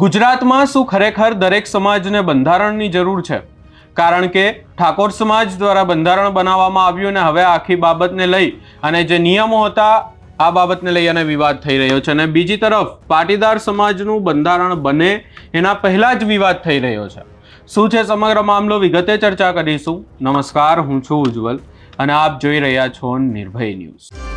ગુજરાતમાં શું ખરેખર દરેક સમાજને બંધારણની જરૂર છે? કારણ કે ઠાકોર સમાજ દ્વારા બંધારણ બનાવવામાં આવ્યું અને હવે આખી બાબતને લઈ અને જે નિયમો હતા, આ બાબતને લઈ અને વિવાદ થઈ રહ્યો છે. અને બીજી તરફ, પાટીદાર સમાજનું બંધારણ બને એના પહેલાં જ વિવાદ થઈ રહ્યો છે. શું છે સમગ્ર મામલો? વિગતે ચર્ચા કરીશું. નમસ્કાર, હું છું ઉજ્જવલ અને આપ જોઈ રહ્યા છો નિર્ભય ન્યૂઝ.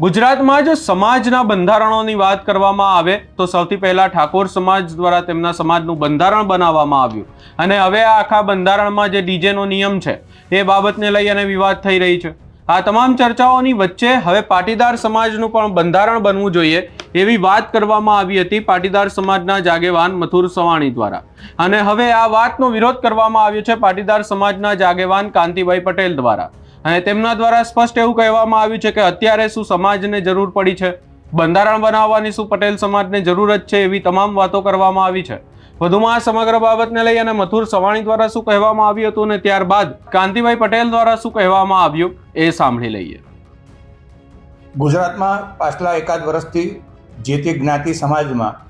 ગુજરાતમાં જ સમાજના બંધારણોની વાત કરવામાં આવે, તો સૌથી પહેલા ઠાકોર સમાજ દ્વારા તેમના સમાજનું બંધારણ બનાવવામાં આવ્યું. અને હવે આ આખા બંધારણમાં જે ડીજેનો નિયમ છે, એ બાબતને લઈ અને વિવાદ થઈ રહી છે. આ તમામ ચર્ચાઓની વચ્ચે હવે પાટીદાર સમાજનું પણ બંધારણ બનવું જોઈએ, એવી વાત કરવામાં આવી હતી પાટીદાર સમાજના જાગેવાન મથુર સવાણી દ્વારા. અને હવે આ વાતનો વિરોધ કરવામાં આવ્યો છે પાટીદાર સમાજના જાગેવાન કાંતિભાઈ પટેલ દ્વારા. અને તેમના દ્વારા સ્પષ્ટ એવું કહેવામાં આવ્યું છે કે અત્યારે શું સમાજને જરૂર પડી છે? બંધારણ બનાવવાની શું પટેલ સમાજને જરૂરત છે એવી તમામ વાતો કરવામાં આવી છે. વધુમાં આ સમગ્ર બાબતને લઈ અને મથુર સવાણી દ્વારા શું કહેવામાં આવ્યું હતું અને ત્યારબાદ કાંતિભાઈ પટેલ દ્વારા શું કહેવામાં આવ્યું એ સાંભળી લઈએ. ગુજરાતમાં પાછલા એકાદ વર્ષથી જે તે જ્ઞાતિ સમાજમાં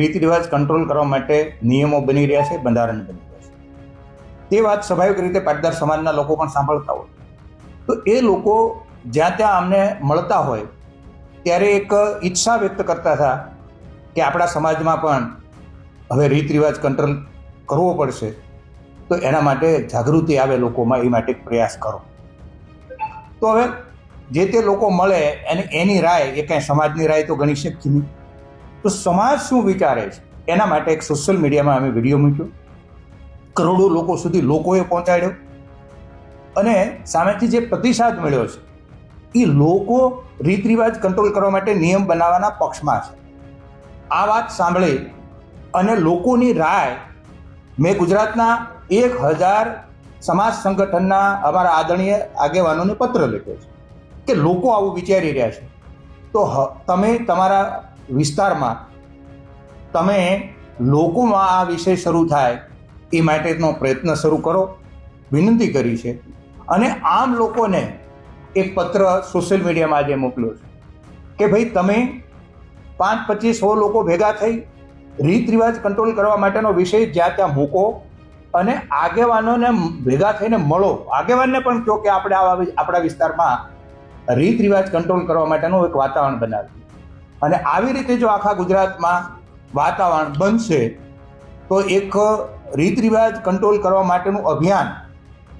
રીત રિવાજ કંટ્રોલ કરવા માટે નિયમો બની રહ્યા છે, બંધારણ બની રહ્યા છે. તે વાત સ્વાભાવિક રીતે પાટીદાર સમાજના લોકો પણ સાંભળતા હોય. તો એ લોકો જ્યાં ત્યાં અમને મળતા હોય, ત્યારે એક ઈચ્છા વ્યક્ત કરતા હતા કે આપણા સમાજમાં પણ હવે રીત રિવાજ કંટ્રોલ કરવો પડશે. તો એના માટે જાગૃતિ આવે લોકોમાં, એ માટે પ્રયાસ કરો. તો હવે જે તે લોકો મળે અને એની રાય, એ કાંઈ સમાજની રાય તો ગણી શકીએ નહીં. તો સમાજ શું વિચારે છે? એના માટે એક સોશિયલ મીડિયામાં અમે વીડિયો મૂક્યો. કરોડો લોકો સુધી લોકોએ પહોંચાડ્યો. અને સામેથી જે પ્રતિસાદ મળ્યો છે એ લોકો રીત રિવાજ કંટ્રોલ કરવા માટે નિયમ બનાવવાના પક્ષમાં છે. આ વાત સાંભળી અને લોકોની રાય, મેં ગુજરાતના એક હજાર સમાજ સંગઠનના અમારા આદરણીય આગેવાનોને પત્ર લખ્યો છે કે લોકો આવું વિચારી રહ્યા છે. તો તમે તમારા વિસ્તારમાં, તમે લોકોમાં આ વિષય શરૂ થાય એ માટેનો પ્રયત્ન શરૂ કરો. વિનંતી કરી છે અને આમ લોકોને એક પત્ર સોશિયલ મીડિયામાં આજે મોકલ્યો છે કે ભાઈ તમે પાંચ, પચીસ, સો લોકો ભેગા થઈ રીત રિવાજ કંટ્રોલ કરવા માટેનો વિષય જ્યાં ત્યાં મૂકો અને આગેવાનોને ભેગા થઈને મળો. આગેવાનને પણ કહો કે આપણે આવા આપણા વિસ્તારમાં રીત રિવાજ કંટ્રોલ કરવા માટેનું એક વાતાવરણ બનાવ્યું. અને આવી રીતે જો આખા ગુજરાતમાં વાતાવરણ બનશે, તો એક રીત રિવાજ કંટ્રોલ કરવા માટેનું અભિયાન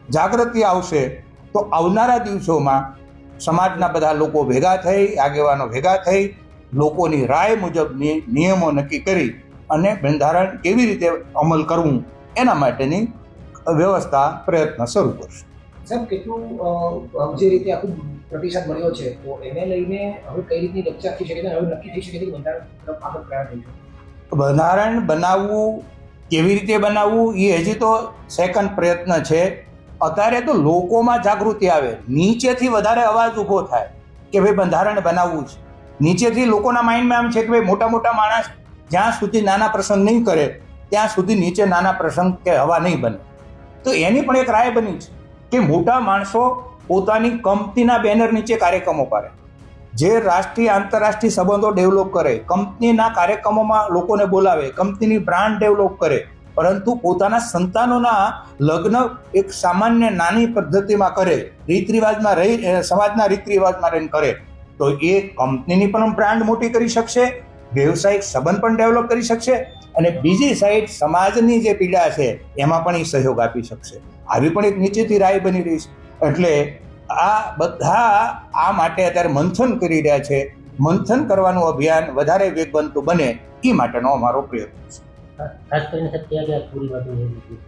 જાગૃતિ આવશે તો આવનારા દિવસોમાં સમાજના બધા લોકો ભેગા થઈ આગેવાનો ભેગા થઈ લોકોની રાય મુજબની નિયમો નક્કી કરી અને બંધારણ કેવી રીતે અમલ કરવું એના માટેની વ્યવસ્થા પ્રયત્ન શરૂ કરશે. સાહેબ કેટલું જે રીતે આખું પ્રતિસાદ મળ્યો છે તો એને લઈને હવે કઈ રીતની રક્ષા થઈ શકે છે હવે નક્કી થઈ શકે છે બંધારણ તરફ આગળ પ્રયાણ થઈ શકે? બંધારણ બનાવવું કેવી રીતે બનાવવું એ હજી તો સેકન્ડ પ્રયત્ન છે. અત્યારે તો લોકોમાં જાગૃતિ આવે. નીચેથી વધારે અવાજ ઊભો થાય કે ભાઈ બંધારણ બનાવવું છે. નીચેથી લોકોના માઇન્ડમાં એમ છે કે ભાઈ મોટા મોટા માણસ જ્યાં સુધી નાના પ્રસંગ નહીં કરે, ત્યાં સુધી નીચે નાના પ્રસંગ કે હવા નહીં બને. તો એની પણ એક રાય બની છે કે મોટા માણસો પોતાની કંપનીના બેનર નીચે કાર્યક્રમો કરે જે રાષ્ટ્રીય આંતરરાષ્ટ્રીય સંબંધો ડેવલપ કરે, કંપનીના કાર્યક્રમોમાં લોકોને બોલાવે, કંપનીની બ્રાન્ડ ડેવલપ કરે પરંતુ પોતાના સંતાનોના લગ્ન એક સામાન્ય નાની પદ્ધતિમાં કરે રીત રિવાજમાં રહી સમાજના રીત રિવાજમાં રહીને કરે, તો એ કંપનીની પણ બ્રાન્ડ મોટી કરી શકશે, વ્યવસાયિક સંબંધ પણ ડેવલપ કરી શકશે અને બીજી સાઈડ સમાજની જે પીડા છે, એમાં પણ એ સહયોગ આપી શકશે. આવી પણ એક નીચેથી રાય બની રહી છે. એટલે આ બધા આ માટે અત્યારે મંથન કરી રહ્યા છે. મંથન કરવાનું અભિયાન વધારે વેગવંતું બને, એ માટેનો અમારો પ્રયત્ન છે. ખાસ કરીને સત્યાગ્રહ રીતે.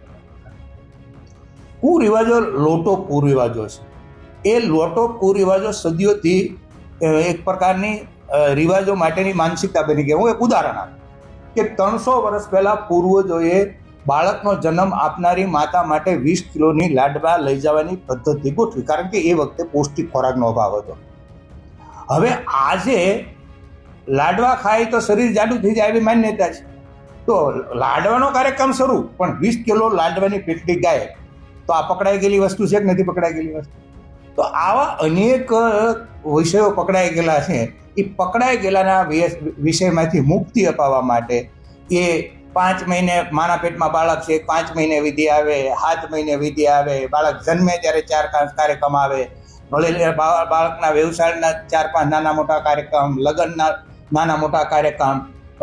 કુરિવાજો લોટો કુરિવાજો છે એ લોટો કુરિવાજો સદીઓથી એક પ્રકારની રિવાજો માટેની માનસિકતા બની ગઈ હું એક ઉદાહરણ આપું કે ત્રણસો વર્ષ પહેલા પૂર્વજોએ બાળકનો જન્મ આપનારી માતા માટે વીસ કિલોની લાડવા લઈ જવાની પદ્ધતિ ગોઠવી કારણ કે એ વખતે પૌષ્ટિક ખોરાકનો અભાવ હતો હવે આજે લાડવા ખાય તો શરીર જાડું થઈ જાય એવી માન્યતા છે તો લાડવાનો કાર્યક્રમ શરૂ, પણ વીસ કિલો લાડવાની પેટલી ગાય, તો આ પકડાઈ ગયેલી વસ્તુ છે કે નથી પકડાઈ ગયેલી વસ્તુ? તો આવા અનેક વિષયો પકડાઈ ગયેલા છે. એ પકડાઈ ગયેલાના વિષયમાંથી મુક્તિ અપાવવા માટે એ પાંચ મહિને માના પેટમાં બાળક છે, પાંચ મહિને વિધિ આવે, સાત મહિને વિધિ આવે, બાળક જન્મે ત્યારે ચાર કાર્યક્રમ આવે. ભલે બાળકના વ્યવસાયના ચાર પાંચ નાના મોટા કાર્યક્રમ, લગ્નના નાના મોટા કાર્યક્રમ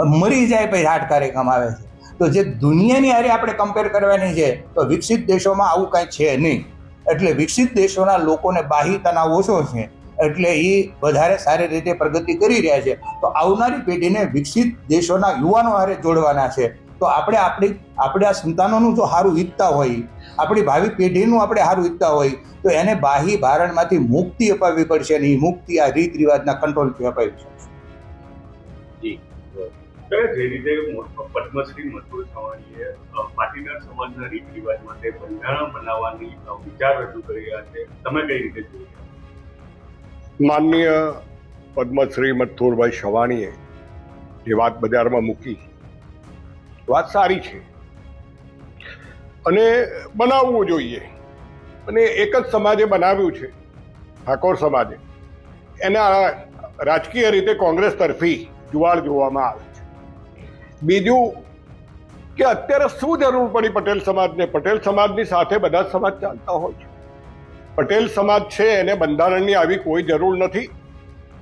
મરી જાય પછી હાર્ટ કાર્યક્રમ આવે છે. તો જે દુનિયાની હારે આપણે કમ્પેર કરવાની છે, તો વિકસિત દેશોમાં આવું કાંઈ છે નહીં. એટલે વિકસિત દેશોના લોકોને બાહ્ય તણાવ ઓછો છે, એટલે એ વધારે સારી રીતે પ્રગતિ કરી રહ્યા છે. તો આવનારી પેઢીને વિકસિત દેશોના યુવાનો હારે જોડવાના છે. તો આપણે આપણી, આપણે સંતાનોનું જો સારું ઈચ્છતા હોય, આપણી ભાવિ પેઢીનું આપણે સારું ઈચ્છતા હોય, તો એને બાહ્ય ભારણમાંથી મુક્તિ અપાવવી પડશે અને એ મુક્તિ આ રીત રિવાજના કંટ્રોલથી અપાવી ત્યારે જે રીતે પદ્મશ્રી મથુર સવાણીએ પાટીદાર સમાજના રીત રિવાજ માટે બંધારણ બનાવવાની વિચાર રજૂ કરી રહ્યા છે. તમે કઈ રીતે જોઈ માનનીય પદ્મશ્રી મથુરભાઈ સવાણીએ જે વાત બજારમાં મૂકી વાત સારી છે. અને બનાવવું જોઈએ. અને એક જ સમાજે બનાવ્યું છે, ઠાકોર સમાજે. એના રાજકીય રીતે કોંગ્રેસ તરફી જુવાળ જોવામાં આવે. બીજું કે અત્યારે શું જરૂર પડી પટેલ સમાજને? પટેલ સમાજની સાથે બધા સમાજ ચાલતા હોય છે. પટેલ સમાજ છે, એને બંધારણની આવી કોઈ જરૂર નથી.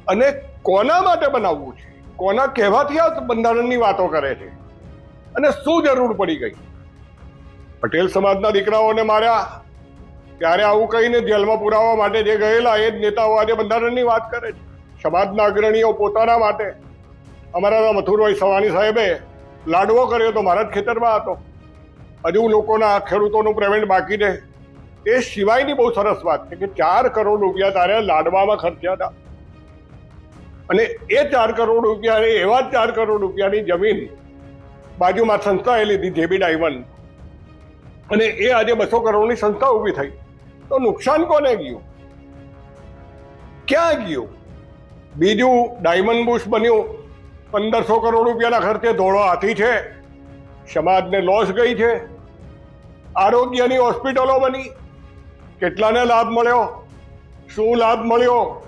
અને કોના માટે બનાવવું છે? કોના કહેવાથી આ બંધારણની વાતો કરે છે? અને શું જરૂર પડી ગઈ? પટેલ સમાજના દીકરાઓને માર્યા. ત્યારે આવું કહીને જેલમાં પુરાવા માટે જે ગયેલા એ જ નેતાઓ આજે બંધારણની વાત કરે છે. સમાજના અગ્રણીઓ પોતાના માટે અમારા મથુરભાઈ સવાણી સાહેબે લાડવો કર્યો તો મારા જ ખેતરમાં હતો. હજુ લોકોના ખેડૂતોનું પેમેન્ટ બાકી રહે. એ સિવાયની બહુ સરસ વાત છે કે ચાર કરોડ રૂપિયા તારે લાડવામાં ખર્ચ્યા હતા. અને એ ચાર કરોડ રૂપિયા એવા જ ચાર કરોડ રૂપિયાની જમીન બાજુમાં સંસ્થાએ લીધી જેબી ડાયમંડ. અને એ આજે બસો કરોડની સંસ્થા ઊભી થઈ. તો નુકસાન કોને ગયું? ક્યાં ગયું? બીજું ડાયમંડ બુશ બન્યું. પંદરસો કરોડ રૂપિયાના ખર્ચે ધોળો હાથી છે. સમાજને લોસ ગઈ છે. આરોગ્યની હોસ્પિટલો બની. કેટલાને લાભ મળ્યો? શું લાભ મળ્યો?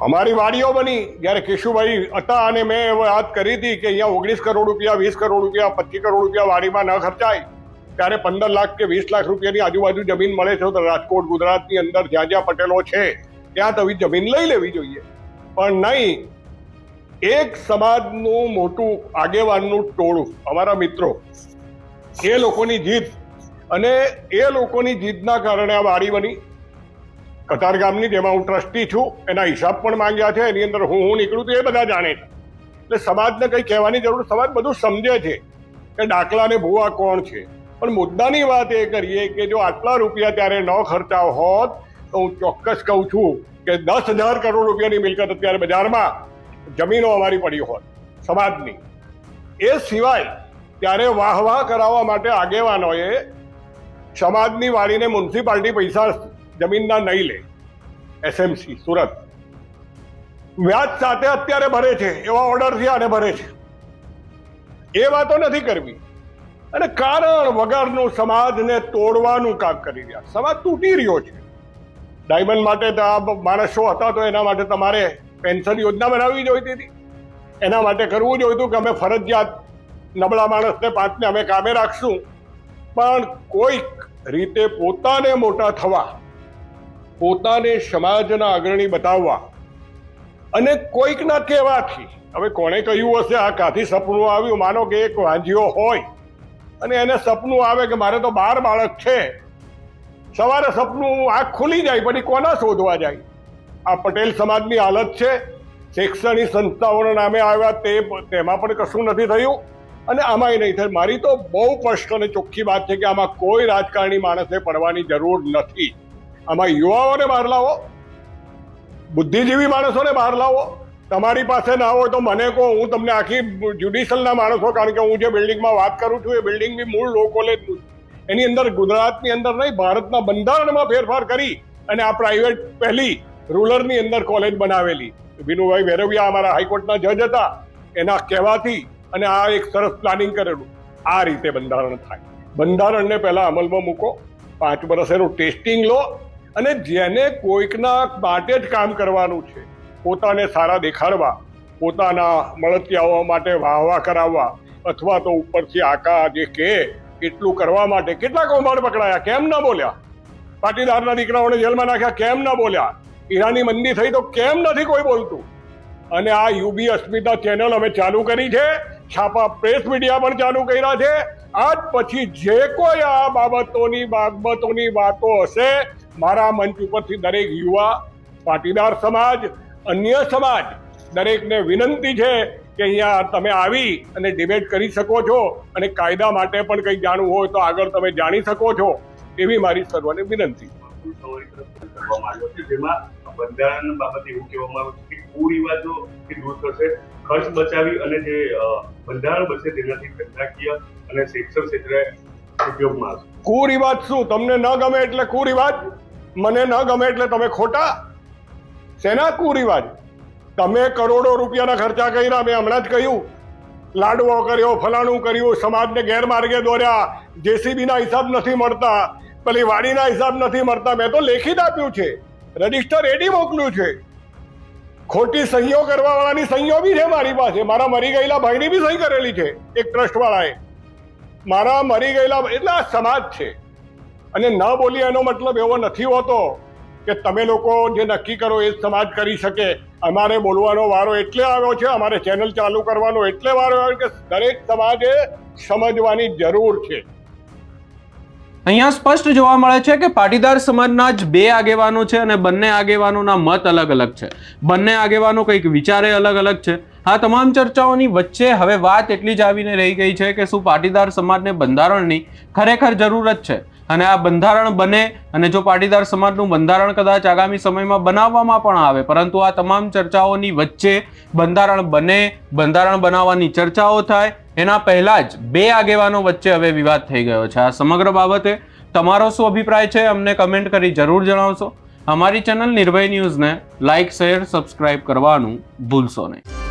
અમારી વાડીઓ બની. જ્યારે કેશુભાઈ હતા અને મેં વાત કરી હતી કે અહીંયા ઓગણીસ કરોડ રૂપિયા, વીસ કરોડ રૂપિયા, પચીસ કરોડ રૂપિયા વાડીમાં ન ખર્ચાય. ત્યારે પંદર લાખ કે વીસ લાખ રૂપિયાની આજુબાજુ જમીન મળે છે. તો રાજકોટ, ગુજરાતની અંદર જ્યાં જ્યાં પટેલો છે, ત્યાં તો જમીન લઈ લેવી જોઈએ. પણ નહીં. એક સમાજનું મોટું આગેવાનનું ટોળું. અમારા મિત્રો, એ લોકોની જીત અને એ લોકોની જીતના કારણે આ વાડી બની. કતાર ગામની જેમાં હું ટ્રસ્ટી છું, એના હિસાબ પણ માંગ્યા છે, એની અંદર હું હું નીકળું તો એ બધા જાણે છે. એટલે સમાજને કંઈ કહેવાની જરૂર, સમાજ બધું સમજે છે કે દાખલા ને ભૂવા કોણ છે. પણ મુદ્દાની વાત એ કરીએ કે જો આટલા રૂપિયા ત્યારે ન ખર્ચા હોત, તો હું ચોક્કસ કહું છું કે દસ હજાર કરોડ રૂપિયાની મિલકત અત્યારે બજારમાં જમીનો અમારી પડી હોત સમાજની. એ સિવાય ત્યારે વાહ વાહ કરાવવા માટે આગેવાનોએ સમાજની વાળીને મ્યુનિસિપાલિટી પૈસા જમીનના નહીં લે. એસએમસી સુરત. વ્યાજ સાથે અત્યારે ભરે છે, એવા ઓર્ડરથી આને ભરે છે. એ વાતો નથી કરવી. અને કારણ વગરનું સમાજને તોડવાનું કામ કરી રહ્યા. સમાજ તૂટી રહ્યો છે. ડાયમંડ માટે તો આ માણસો હતા તો એના માટે તમારે પેન્શન યોજના બનાવવી જોઈતી હતી એના માટે કરવું જોઈતું કે અમે ફરજિયાત નબળા માણસને પાંચને અમે કામે રાખશું. પણ કોઈક રીતે પોતાને મોટા થવા, પોતાને સમાજના અગ્રણી બતાવવા અને કોઈકના કહેવાથી, હવે કોણે કહ્યું હશે, આ કાથી સપનું આવ્યું? માનો કે એક વાંજીઓ હોય અને એને સપનું આવે કે મારે તો બાર બાળક છે. સવારે સપનું આંખ ખુલી જાય, પછી કોના શોધવા જાય? આ પટેલ સમાજની હાલત છે. શૈક્ષણિક સંસ્થાઓના નામે આવ્યા તે તેમાં પણ કશું નથી થયું. અને આમાંય નહીં થાય. મારી તો બહુ સ્પષ્ટ અને ચોખ્ખી વાત છે કે આમાં કોઈ રાજકારણી માણસને પડવાની જરૂર નથી. આમાં યુવાઓને બહાર લાવો. બુદ્ધિજીવી માણસોને બહાર લાવો. તમારી પાસે ના હોય તો મને કહો. હું તમને આખી જ્યુડિશિયલના માણસો, કારણ કે હું જે બિલ્ડિંગમાં વાત કરું છું એ બિલ્ડિંગ બી મૂળ લોકો લે એની અંદર ગુજરાતની અંદર નહીં, ભારતના બંધારણમાં ફેરફાર કરી અને આ પ્રાઇવેટ પહેલી રૂરલની અંદર કોલેજ બનાવેલી. વિનુભાઈ વેરવિયા અમારા હાઈકોર્ટના જજ હતા. એના કહેવાથી અને આ એક સરસ પ્લાનિંગ કરેલું. આ રીતે બંધારણ થાય. બંધારણને પહેલા અમલમાં મૂકો. પાંચ વર્ષ એનું ટેસ્ટિંગ લો અને જેને કોઈકના માટે જ કામ કરવાનું છે, પોતાને સારા દેખાડવા, પોતાના મળતિયાઓ માટે વાહવા કરાવવા, અથવા તો ઉપરથી આકા જે કહે એટલું કરવા માટે કેટલા કૌભાંડ પકડાયા? કેમ ન બોલ્યા? પાટીદારના દીકરાઓને જેલમાં નાખ્યા? કેમ ન બોલ્યા? ઈરાની મંદી થઈ તો કેમ નથી કોઈ બોલતું? અને આ યુબી અસ્મિતા ચેનલ અમે ચાલુ કરી છે, છાપા પ્રેસ મીડિયા પણ ચાલુ કર્યા છે. આજ પછી જે કોઈ આ બાબતોની બાબતોની વાતો હશે, મારા મંચ ઉપરથી દરેક યુવા, પાટીદાર સમાજ, અન્ય સમાજ દરેકને વિનંતી છે કે અહીંયા તમે આવી અને ડિબેટ કરી શકો છો અને કાયદા માટે પણ કંઈક જાણવું હોય તો આગળ તમે જાણી શકો છો, એવી મારી સર્વને વિનંતી. બંધારણ બાબતે એવું કહેવામાં આવે છે કે કુરિવાજો થી દૂર થશે. ખર્ચ બચાવી અને જે બંધારણ બચશે તેનાથી ધંધાકીય અને શિક્ષણ ક્ષેત્રે ઉપયોગમાં આવશે. કુરિવાજ શું? તમને ન ગમે એટલે કુરિવાજ મને ન ગમે એટલે તમે ખોટા? શેના કુરિવાજ તમે કરોડો રૂપિયાના ખર્ચા કર્યા, મેં હમણાં જ કહ્યું. લાડવો કર્યો, ફલાણું કર્યું, સમાજને ગેરમાર્ગે દોર્યા. જેસીબીના હિસાબ નથી મળતા. પેલી વાડીના હિસાબ નથી મળતા. મેં તો લેખિત આપ્યું છે. રજિસ્ટર એડી મોકલ્યું છે. ખોટી સહીઓ કરવા વાળાની સહીઓ બી છે મારી પાસે. મારા મરી ગયેલા ભાઈની બી સહી કરેલી છે એક ટ્રસ્ટ વાળાએ મારા મરી ગયેલા એટલે આ સમાજ છે. અને ન બોલી એનો મતલબ એવો નથી હોતો કે તમે લોકો જે નક્કી કરો એ સમાજ કરી શકે. અમારે બોલવાનો વારો એટલે આવ્યો છે, અમારે ચેનલ ચાલુ કરવાનો એટલે વારો આવ્યો કે દરેક સમાજે સમજવાની જરૂર છે. અહીંયા સ્પષ્ટ જોવા મળે છે કે પાટીદાર સમાજના જ બે આગેવાનો છે અને બંને આગેવાનોના મત અલગ અલગ છે. બંને આગેવાનો કંઈક વિચારે અલગ અલગ છે. આ તમામ ચર્ચાઓની વચ્ચે હવે વાત એટલી જ આવીને રહી ગઈ છે કે શું પાટીદાર સમાજને બંધારણની ખરેખર જરૂરત છે. અને આ બંધારણ બને અને જો પાટીદાર સમાજનું બંધારણ કદાચ આગામી સમયમાં બનાવવામાં પણ આવે, પરંતુ આ તમામ ચર્ચાઓની વચ્ચે બંધારણ બને, બંધારણ બનાવવાની ચર્ચાઓ થાય એના પહેલા જ બે આગેવાનો વચ્ચે હવે વિવાદ થઈ ગયો છે. આ સમગ્ર બાબતે તમારો શું અભિપ્રાય છે અમને કમેન્ટ કરી જરૂર જણાવશો. અમારી ચેનલ નિર્ભય ન્યૂઝને લાઇક શેર સબસ્ક્રાઇબ કરવાનું ભૂલશો નહીં.